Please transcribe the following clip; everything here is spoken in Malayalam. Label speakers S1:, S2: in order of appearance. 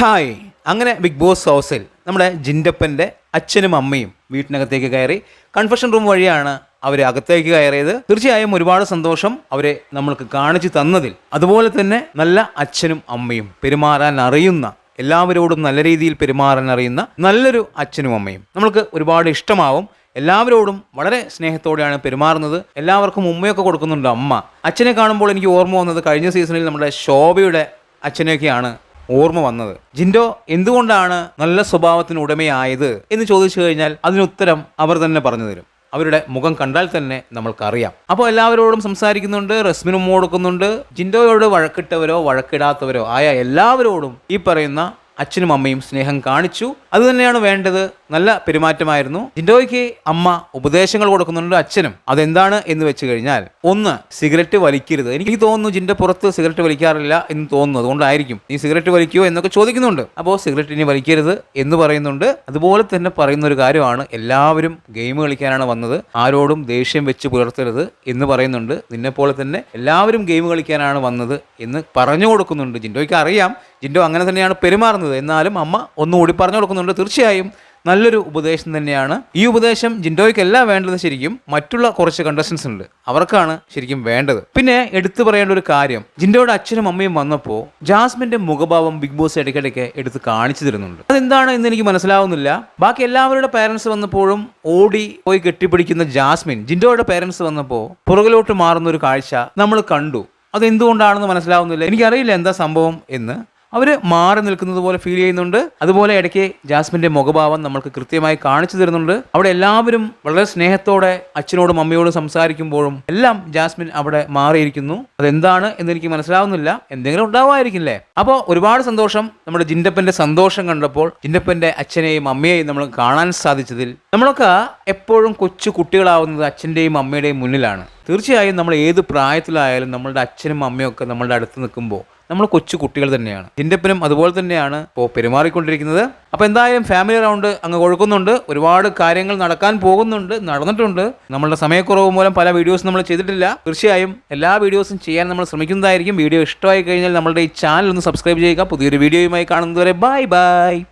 S1: ഹായ്. അങ്ങനെ ബിഗ് ബോസ് ഹൗസിൽ നമ്മുടെ ജിൻഡപ്പന്റെ അച്ഛനും അമ്മയും വീട്ടിനകത്തേക്ക് കയറി കൺഫെഷൻ റൂം വഴിയാണ് അവർ അകത്തേക്ക് കയറിയത്. തീർച്ചയായും ഒരുപാട് സന്തോഷം അവരെ നമ്മൾക്ക് കാണിച്ചു തന്നതിൽ. അതുപോലെ തന്നെ നല്ല അച്ഛനും അമ്മയും പെരുമാറാൻ അറിയുന്ന എല്ലാവരോടും നല്ല രീതിയിൽ പെരുമാറാൻ അറിയുന്ന നല്ലൊരു അച്ഛനും അമ്മയും. നമ്മൾക്ക് ഒരുപാട് ഇഷ്ടമാവും. എല്ലാവരോടും വളരെ സ്നേഹത്തോടെയാണ് പെരുമാറുന്നത്. എല്ലാവർക്കും ഉമ്മയൊക്കെ കൊടുക്കുന്നുണ്ട് അമ്മ. അച്ഛനെ കാണുമ്പോൾ എനിക്ക് ഓർമ്മ വന്നത് കഴിഞ്ഞ സീസണിൽ നമ്മുടെ ശോഭയുടെ അച്ഛനെയൊക്കെയാണ് ഓർമ്മ വന്നത്. ജിൻഡോ എന്തുകൊണ്ടാണ് നല്ല സ്വഭാവത്തിന് ഉടമയായത് എന്ന് ചോദിച്ചു കഴിഞ്ഞാൽ അതിനുത്തരം അവർ തന്നെ പറഞ്ഞു തരും. അവരുടെ മുഖം കണ്ടാൽ തന്നെ നമ്മൾക്കറിയാം. അപ്പോൾ എല്ലാവരോടും സംസാരിക്കുന്നുണ്ട് റസ്മിനും കൊടുക്കുന്നുണ്ട് ജിൻഡോയോട് വഴക്കിട്ടവരോ വഴക്കിടാത്തവരോ ആയ എല്ലാവരോടും ഈ പറയുന്ന അച്ഛനും അമ്മയും സ്നേഹം കാണിച്ചു. അതുതന്നെയാണ് വേണ്ടത് നല്ല പെരുമാറ്റമായിരുന്നു. ജിൻഡോയ്ക്ക് അമ്മ ഉപദേശങ്ങൾ കൊടുക്കുന്നുണ്ട് അച്ഛനും. അതെന്താണ് എന്ന് വെച്ച് കഴിഞ്ഞാൽ ഒന്ന് സിഗരറ്റ് വലിക്കരുത്. എനിക്ക് തോന്നുന്നു ജിന്റെ പുറത്ത് സിഗരറ്റ് വലിക്കാറില്ല എന്ന് തോന്നുന്നു. അതുകൊണ്ടായിരിക്കും. നീ സിഗരറ്റ് വലിക്കുമോ എന്നൊക്കെ ചോദിക്കുന്നുണ്ട്. അപ്പോൾ സിഗരറ്റ് ഇനി വലിക്കരുത് എന്ന് പറയുന്നുണ്ട്. അതുപോലെ തന്നെ പറയുന്ന ഒരു കാര്യമാണ് എല്ലാവരും ഗെയിം കളിക്കാനാണ് വന്നത്. ആരോടും ദേഷ്യം വെച്ച് പുലർത്തരുത് എന്ന് പറയുന്നുണ്ട്. നിന്നെപ്പോലെ തന്നെ എല്ലാവരും ഗെയിം കളിക്കാനാണ് വന്നത് എന്ന് പറഞ്ഞു കൊടുക്കുന്നുണ്ട്. ജിൻഡോയ്ക്ക് അറിയാം. ജിൻഡോ അങ്ങനെ തന്നെയാണ് പെരുമാറുന്നത്. എന്നാലും അമ്മ ഒന്നുകൂടി പറഞ്ഞു കൊടുക്കുന്നുണ്ട്. തീർച്ചയായും നല്ലൊരു ഉപദേശം തന്നെയാണ്. ഈ ഉപദേശം ജിൻഡോയ്ക്കല്ല വേണ്ടത് ശരിക്കും മറ്റുള്ള കുറച്ച് കണ്ടസ്റ്റൻസ് ഉണ്ട്. അവർക്കാണ് ശരിക്കും വേണ്ടത്. പിന്നെ എടുത്തു പറയേണ്ട ഒരു കാര്യം. ജിൻഡോയുടെ അച്ഛനും അമ്മയും വന്നപ്പോൾ ജാസ്മിന്റെ മുഖഭാവം ബിഗ് ബോസ് ഇടയ്ക്കിടയ്ക്ക് എടുത്ത് കാണിച്ചു തരുന്നുണ്ട്. അതെന്താണ് എന്ന് എനിക്ക് മനസ്സിലാവുന്നില്ല. ബാക്കി എല്ലാവരുടെ പേരൻസ് വന്നപ്പോഴും ഓടി പോയി കെട്ടിപ്പിടിക്കുന്ന ജാസ്മിൻ ജിൻഡോയുടെ പേരൻസ് വന്നപ്പോൾ പുറകിലോട്ട് മാറുന്ന ഒരു കാഴ്ച നമ്മൾ കണ്ടു. അതെന്തുകൊണ്ടാണെന്ന് മനസ്സിലാവുന്നില്ല. എനിക്കറിയില്ല എന്താ സംഭവം എന്ന്. അവർ മാറി നിൽക്കുന്നത് പോലെ ഫീൽ ചെയ്യുന്നുണ്ട്. അതുപോലെ ഇടയ്ക്ക് ജാസ്മിന്റെ മുഖഭാവം നമ്മൾക്ക് കൃത്യമായി കാണിച്ചു തരുന്നുണ്ട്. അവിടെ എല്ലാവരും വളരെ സ്നേഹത്തോടെ അച്ഛനോടും അമ്മയോടും സംസാരിക്കുമ്പോഴും എല്ലാം ജാസ്മിൻ അവിടെ മാറിയിരിക്കുന്നു. അതെന്താണ് എന്ന് എനിക്ക് മനസ്സിലാവുന്നില്ല. എന്തെങ്കിലും ഉണ്ടാവുമായിരിക്കില്ലേ അപ്പോൾ ഒരുപാട് സന്തോഷം നമ്മുടെ ജിൻഡപ്പന്റെ സന്തോഷം കണ്ടപ്പോൾ ജിൻഡപ്പന്റെ അച്ഛനെയും അമ്മയെയും നമ്മൾ കാണാൻ സാധിച്ചതിൽ നമ്മളൊക്കെ എപ്പോഴും കൊച്ചു കുട്ടികളാവുന്നത് അച്ഛന്റെയും അമ്മയുടെയും മുന്നിലാണ്. തീർച്ചയായും നമ്മൾ ഏത് പ്രായത്തിലായാലും നമ്മളുടെ അച്ഛനും അമ്മയും ഒക്കെ നമ്മളുടെ അടുത്ത് നിൽക്കുമ്പോൾ നമ്മൾ കൊച്ചു കുട്ടികൾ തന്നെയാണ്. ജിൻഡപ്പനും അതുപോലെ തന്നെയാണ് ഇപ്പോൾ പെരുമാറിക്കൊണ്ടിരിക്കുന്നത്. അപ്പോൾ എന്തായാലും ഫാമിലി റൗണ്ട് അങ്ങ് കൊഴുക്കുന്നുണ്ട്. ഒരുപാട് കാര്യങ്ങൾ നടക്കാൻ പോകുന്നുണ്ട് നടന്നിട്ടുണ്ട്. നമ്മളുടെ സമയക്കുറവ് മൂലം പല വീഡിയോസും നമ്മൾ ചെയ്തിട്ടില്ല. തീർച്ചയായും എല്ലാ വീഡിയോസും ചെയ്യാൻ നമ്മൾ ശ്രമിക്കുന്നതായിരിക്കും. വീഡിയോ ഇഷ്ടമായി കഴിഞ്ഞാൽ നമ്മളുടെ ഈ ചാനൽ ഒന്ന് സബ്സ്ക്രൈബ് ചെയ്യുക. പുതിയൊരു വീഡിയോയുമായി കാണുന്നതുവരെ ബൈ ബൈ